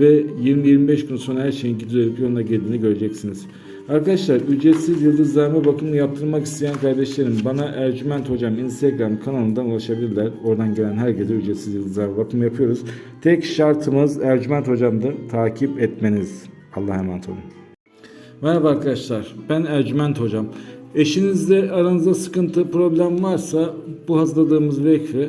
ve 20-25 gün sonra her şeyin düzelip yoluna girdiğini göreceksiniz. Arkadaşlar ücretsiz yıldızlarma bakımını yaptırmak isteyen kardeşlerim bana Ercüment Hocam Instagram kanalından ulaşabilirler. Oradan gelen herkese ücretsiz yıldızlarma bakımı yapıyoruz. Tek şartımız Ercüment Hocam'dır. Takip etmeniz. Allah'a emanet olun. Merhaba arkadaşlar. Ben Ercüment Hocam. Eşinizle aranızda sıkıntı, problem varsa bu hazırladığımız vekfi